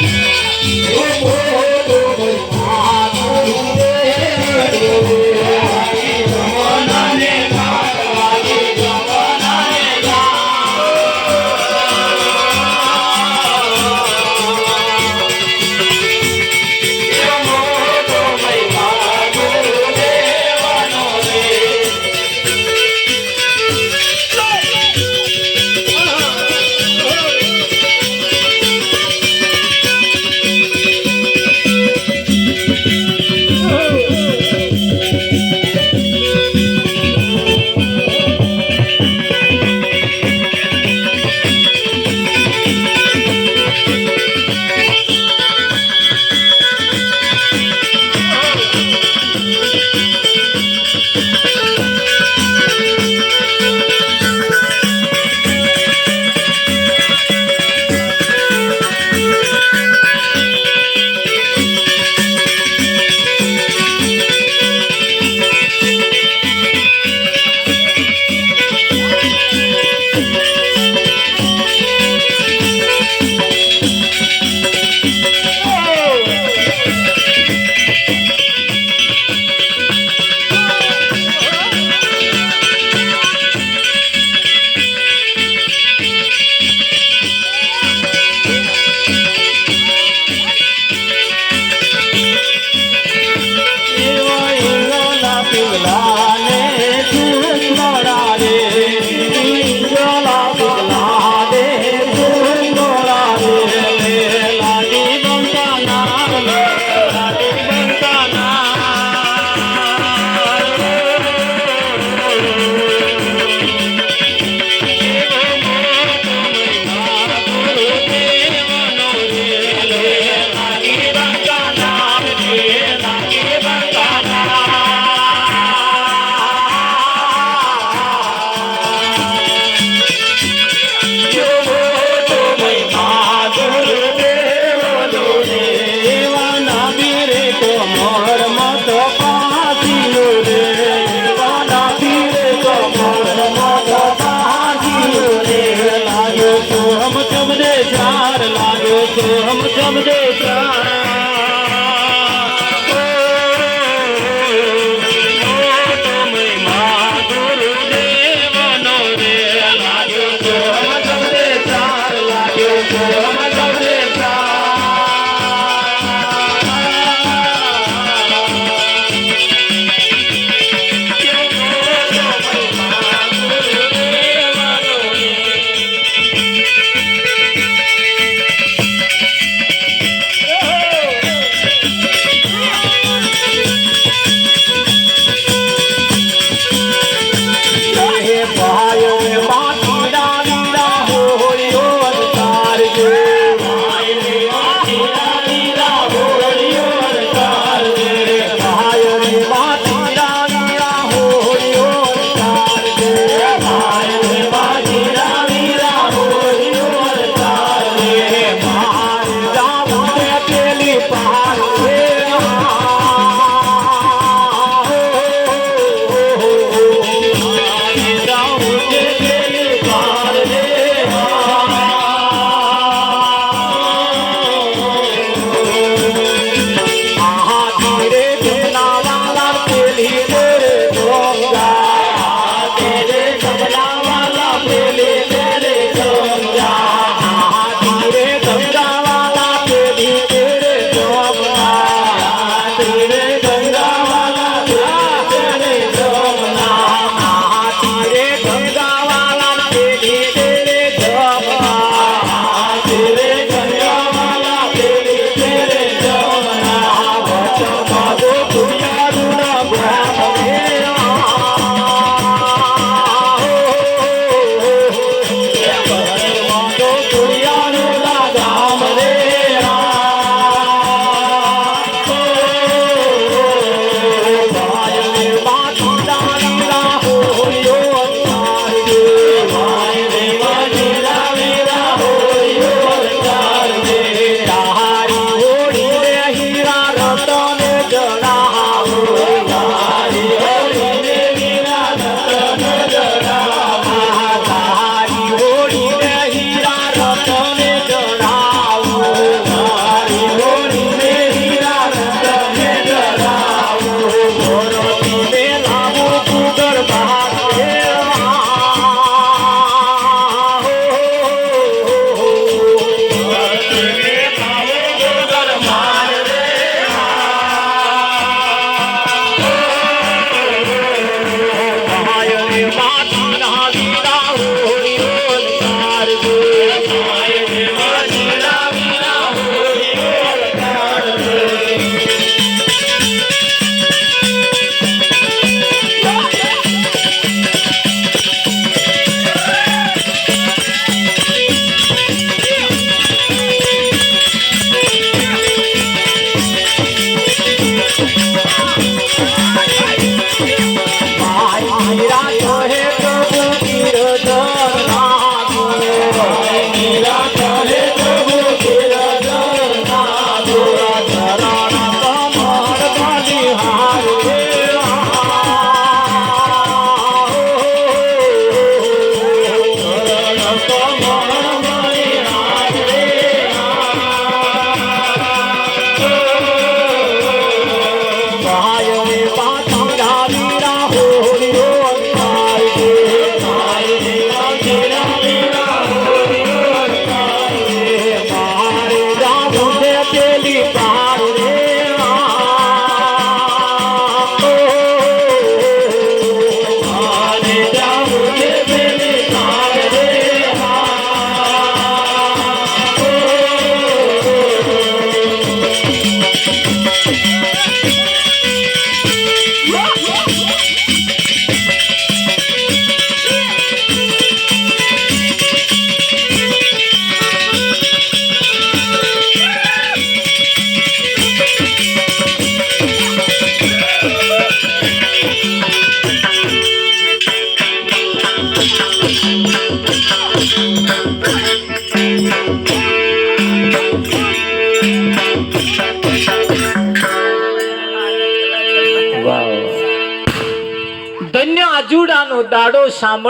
એવા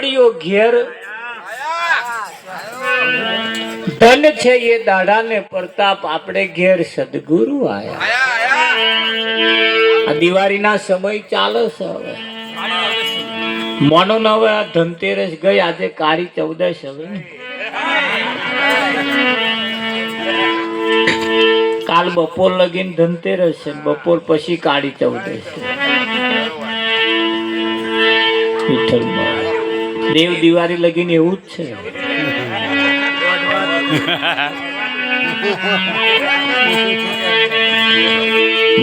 દાડો સાંભળ્યો ઘેર. ધન છે એ દાડાને પ્રતાપ, આપણે ઘેર સદગુરુ આયા. દિવાળીના સમય ચાલે છે હવે. મોનો ને હવે આ ધનતેરસ ગઈ, આજે કાળી ચૌદશ હવે. કાલ બપોર લગીન ધનતેરસ છે, બપોર પછી કાળી ચૌદશ છે. વિઠ્ઠલ. દેવ દિવાળી લગીને એવું જ છે.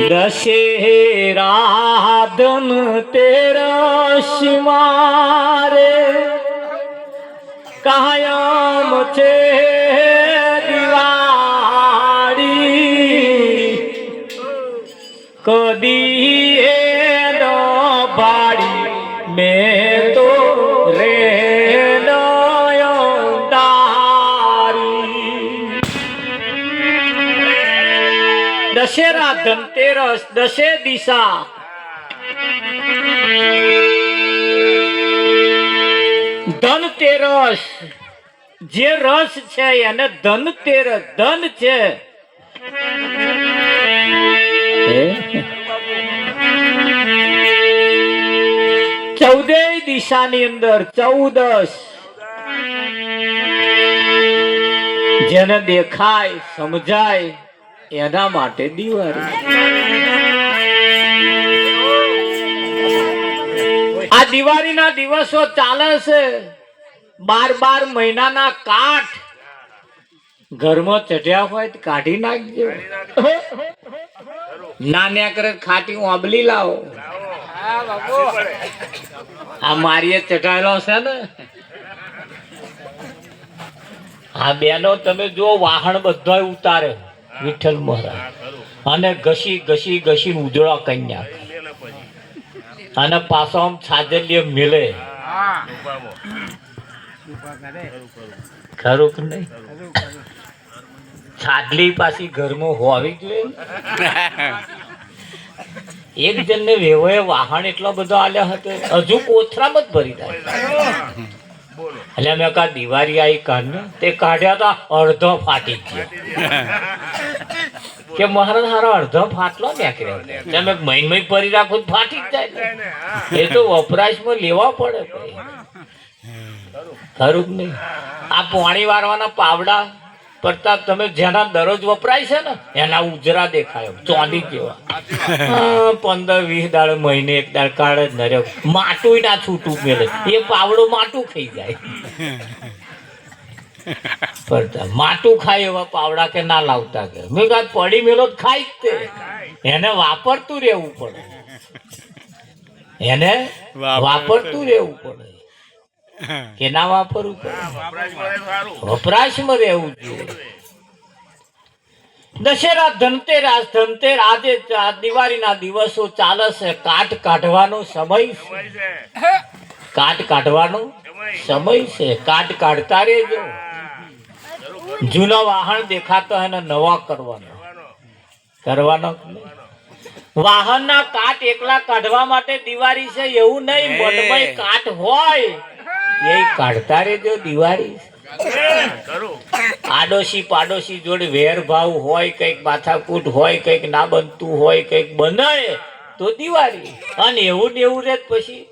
દશેરા ધન તેરસ મારે. કાયમ છે દિવાળી. કદી એ નો ભાડી મેં ધનતેરસ દશે. દિશા ધનતેરસ જે રસ છે એને ધનતેરસ ધન છે. ચૌદે દિશાની અંદર ચૌદસ જેને દેખાય, સમજાય, એના માટે દિવાળી. દિવાળીના દિવસો ચાલે છે. બાર બાર મહિનાના કાઠ. ઘરમાં ચઢ્યા હોય કાઢી નાખજો. નાન્યા કરે ખાટી આંબલી લાવો. આ મારીએ ચઢાયેલો છે ને. આ બેનો, તમે જો વાહન બધા ઉતારે વિઠ્ઠલ મહારાજ. અને ઘસી ઘસી ઘસી ઉજળા કન્યા અને પાછો આમ છાજલ્ય મિલે. ખરું કે નહીં? છાજલી પાછી ઘરમાં હોવી જોઈએ. એક જણને વેવાએ વાહન એટલો બધો આલ્યા હતો, હજુ કોથરામાં જ ભરી જાય એટલે મેં કા દિવાળી આવી કાઢને. તે કાઢ્યા હતા અડધો ફાટી ગયો. કે મહારાજ હારો અડધો ફાટલો નીકળ્યો તમે મહિન મહિન ભરી રાખો ફાટી જ જાય એ તો વપરાશમાં લેવા પડે ખરું જ નહીં? આ પાણી વારવાના પાવડા પડતા તમે જેના દરરોજ વપરાય છે ને એના ઉજરા દેખાય ચોંદી જેવા. પંદર વીસ દાડ મહિને એક દાડ કાઢે જ નર્યો. માટું ના છૂટું મેળે એ પાવડો માટું ખાઈ જાય. માટું ખાય એવા પાવડા કે ના લાવતા કે? મેં કહ્યું પડી મેલો ખાય જ તે. એને વાપરતું રહેવું પડે. એને વાપરતું રહેવું પડે. કે ના વાપરવું પડે વપરાશમાં રહેવું જોઈએ. દશેરા ધનતેરાસ ધનતેર આજે આ દિવાળીના દિવસો ચાલે છે કાટ કાઢવાનો સમય કાટ કાઢવાનો સમય છે. કાટ કાઢતા રહેજો. જૂનો વાહન દેખાતો એને નવા કરવાનો. કરવાનો? વાહનના કાટ એકલા કાઢવા માટે દિવાળી છે એવું નહીં મનમાં કાટ હોય. એ કાઢતા રેજો દિવાળી. આડોશી પાડોશી જોડે વેર ભાવ હોય કંઈક માથાકૂટ હોય કંઈક ના બનતું હોય કંઈક બને તો દિવાળી. અને એવું ને એવું રહે પછી.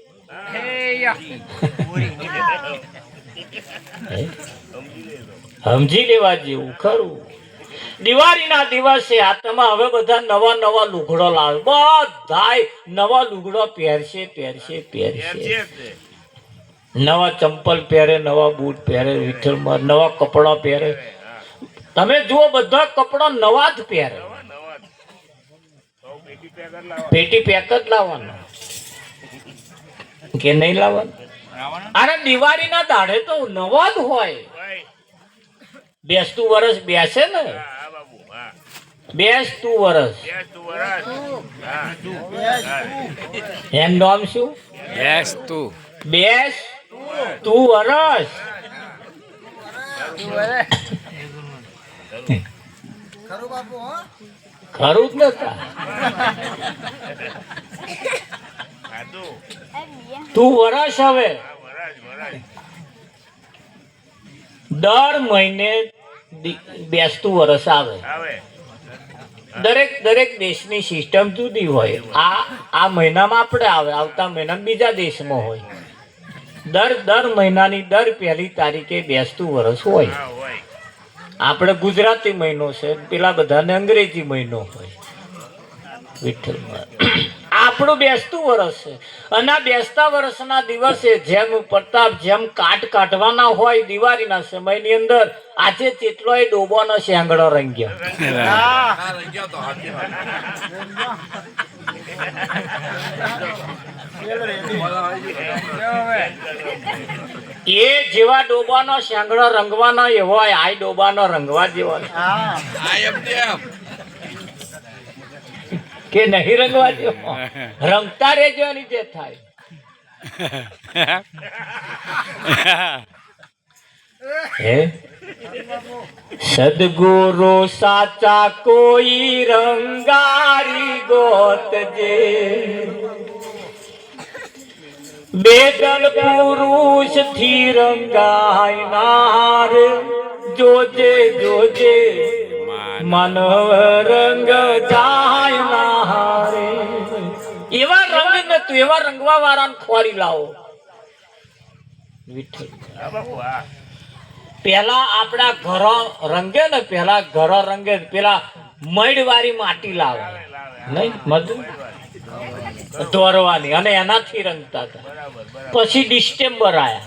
સમજી લેવા જેવું ખરું. દિવાળીના દિવસે આત્મા હવે બધા નવા નવા લુગડો લાવે. બધાય નવા લુગડો પહેરશે પહેરશે પહેરશે. નવા ચંપલ પહેરે નવા બૂટ પહેરે વિઠ્ઠલમાં નવા કપડાં પહેરે. તમે જુઓ બધા કપડાં નવા જ પહેરે. પેટી પેક જ લાવવાનો. કે નહીં લાવવાનું? અરે દિવાળીના દાડે તો નવા જ હોય. બેસતું વરસ બેસે ને? બેસતું વરસ. એમ નામ શું? બેસ તું બેસ તું વરસ. ખરું જ નતા તું. વરસ હવે. દર મહિને બેસતું વરસ આવે. દરેક દરેક દેશની સિસ્ટમ જુદી હોય. આ આ મહિનામાં આપણે આવે. આવતા મહિનામાં બીજા દેશમાં હોય. દર દર મહિનાની દર પહેલી તારીખે બેસતું વરસ હોય. હોય. આપણે ગુજરાતી મહિનો છે. પેલા બધાને અંગ્રેજી મહિનો હોય. વિઠ્ઠલ આપણું બેસતું વર્ષ છે. અને આ બેસતા વર્ષના દિવસે જેમ પ્રતાપ જેમ કાટ કાઢવાના હોય દિવાળીના સમયની અંદર આજે કેટલોય ડોબોનો શેંગડો રંગ્યો. એ જેવા ડોબાનો શેંગડો રંગવાનો એવો આ ડોબાનો રંગવા જેવો. કે નહીં રંગવા દો. રંગતા રહેજો, એની જે થાય. હે? સદગુરુ સાચા કોઈ રંગારી ગોતજે બેદલ પુરુષથી રંગાય નાર જોજે જોજે. માનવ રંગ જાય નારે એવા રંગ ને તું એવા રંગવા વાળાને ખોરી લાવો. વિઠ્ઠલ. પેલા આપણા ઘરો રંગે ને, પેલા ઘરો રંગે પેલા મડવાળી માટી લાવે. નહીં, મધુ? દોરવાની અને એનાથી રંગતા હતા. પછી ડિસ્ટેમ્બર આયા.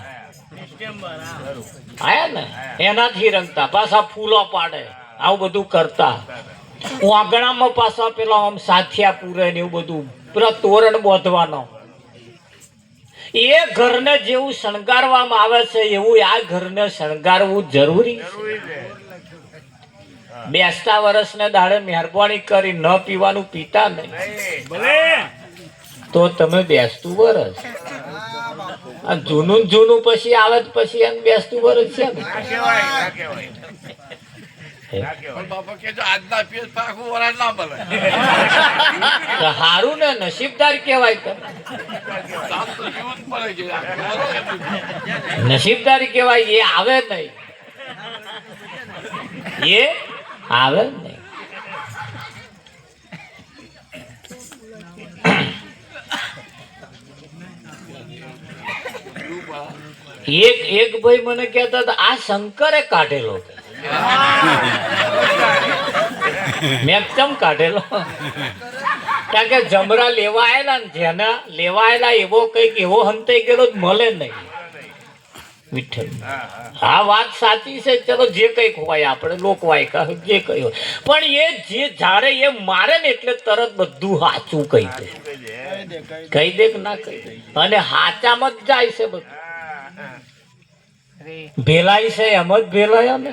આયા ને? એનાથી રંગતા, પાછા ફૂલો પાડે. આવું બધું કરતા. વાગણામાં પાછા પેલા આમ સાથિયા પૂરે ને એવું બધું પેલા તોરણ બોધવાનો. એ ઘરને જેવું શણગારવામાં આવે છે એવું આ ઘરને શણગારવું જરૂરી બેસતા વર્ષને દાડે મહેરબાની કરી ન પીવાનું પીતા નહીં. તો તમે બેસતું વરસ. અને જૂનું જૂનું પછી આવે પછી એમ બેસતું વરસ છે હારું ને નસીબદાર છે? નસીબદારી કેવાય એ આવે નહીં. એ આવે નહીં. એક એક ભાઈ મને કહેતા હતા આ શંકરે કાઢેલો કે." મેં ચમ કાઢેલો? કારણ કે જમરા લેવા આયેલા ને જેના લેવા આયેલા એવો કંઈક એવો હંતાઈ ગયેલો જ મળે નહીં. વિઠ્ઠલ. હા વાત સાચી છે ચલો જે કંઈક હોય આપણે લોકવાયકા જે કંઈ હોય. પણ એ જે જ્યારે એ મારે ને એટલે તરત બધું સાચું કહી દે. કહી દે કહી દે કે ના કહી દે? અને હાચામાં જ જાય છે બધું. હા હા ભેલાય છે એમ જ ભેલાયા ને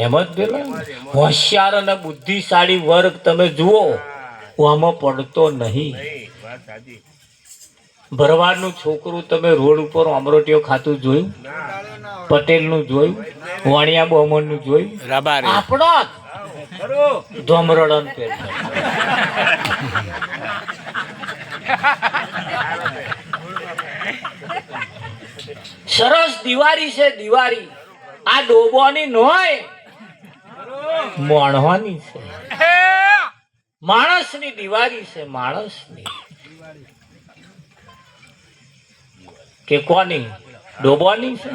એમ જ ભેલાય હોશિયાર અને બુદ્ધિશાળી વર્ગ તમે જુઓ આમાં પડતો નહીં. ભરવાડનું છોકરું તમે રોડ ઉપર અમરોટીઓ ખાતું જોયું? પટેલનું જોયું? વાણિયા બહમણનું જોયું? આપણો ધોમરડન પેટ સરસ દિવાળી છે દિવાળી. આ ડોબોની નોય. માણવાની છે. માણસની દિવાળી છે, માણસની. કે કોની? ડોબોની છે?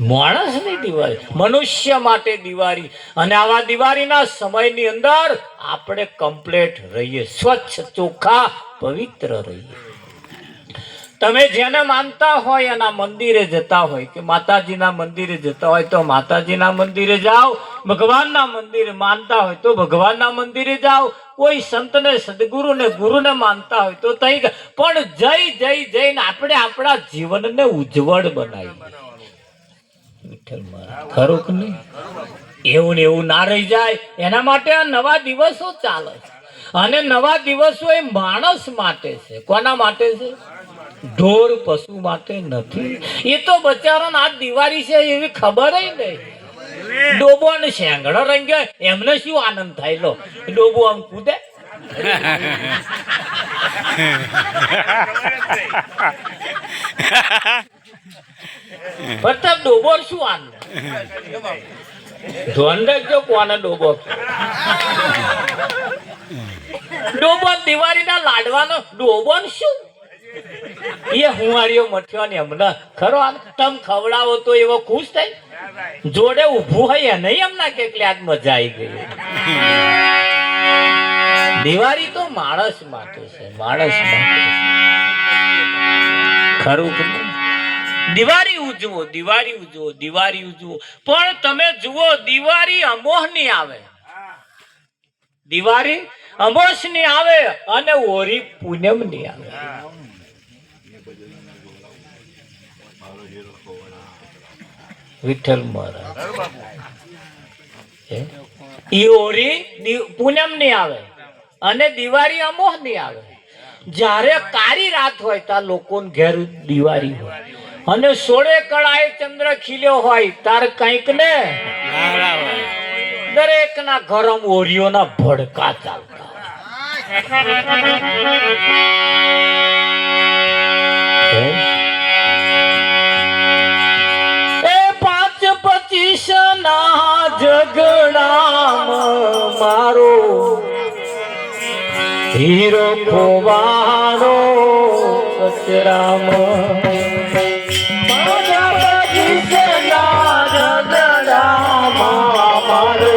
માણસની દિવાળી. મનુષ્ય માટે દિવાળી. અને આવા દિવાળીના સમયની અંદર આપણે કમ્પ્લેટ રહીએ. સ્વચ્છ, ચોખ્ખા, પવિત્ર રહીએ. તમે જેને માનતા હોય એના મંદિરે જતા હોય કે માતાજીના મંદિરે જતા હોય તો માતાજીના મંદિરે જાઓ, ભગવાનના મંદિરે માનતા હોય તો ભગવાનના મંદિરે જાઓ. કોઈ સંતને, સદગુરુને, ગુરુને માનતા હોય તો તઈ પણ જઈ જઈ જઈને આપણે આપણા જીવનને ઉજ્જવળ બનાવીએ. ખરું કે નહીં? એવું ને એવું ના રહી જાય. એના માટે આ નવા દિવસો ચાલે છે. અને નવા દિવસો એ માણસ માટે છે. કોના માટે છે? ઢોર પશુ માટે નથી. એ તો બચારાને આ દિવાળી છે એવી ખબર નહીં. ડોબો ને શેંગડો રંગ્યો, એમને શું આનંદ થાય? લો, ડોબો આમ કૂદે. પ્રતાપ ડોબો શું આનંદ? ડોબો? ડોબો દિવાળીના લાડવાનો, ડોબો શું? એ હુંવારીઓ મઠ્યો ને હમણાં ખરો આમ તમ ખવડાવો તો એવો ખુશ થાય? જોડે ઊભું હોય એને એમના કે એટલે આજ મજા આવી ગઈ. દિવાળી તો માણસ માટે છે, માણસ માટે ખરું દિવાળી ઉજવો દિવાળી ઉજવો દિવાળી ઉજવો. પણ તમે જુઓ, દિવાળી અમોહની આવે. દિવાળી અમોસની આવે અને હોરી પૂનમની આવે. વિઠ્ઠલ મહારાજ. હોરી દિ- આવે અને દિવાળી અમોહની આવે. જ્યારે કાળી રાત હોય ત્યાં લોકોને ઘેર દિવાળી હોય. અને સોળે કળાએ ચંદ્ર ખીલ્યો હોય તાર કંઈક ને? દરેક ના ગરમ ઓરિયોના ભડકા ચાલતા. હે? ના ઝઘડામાં મારો. હીરો ખોવાનો સચરામ. મારો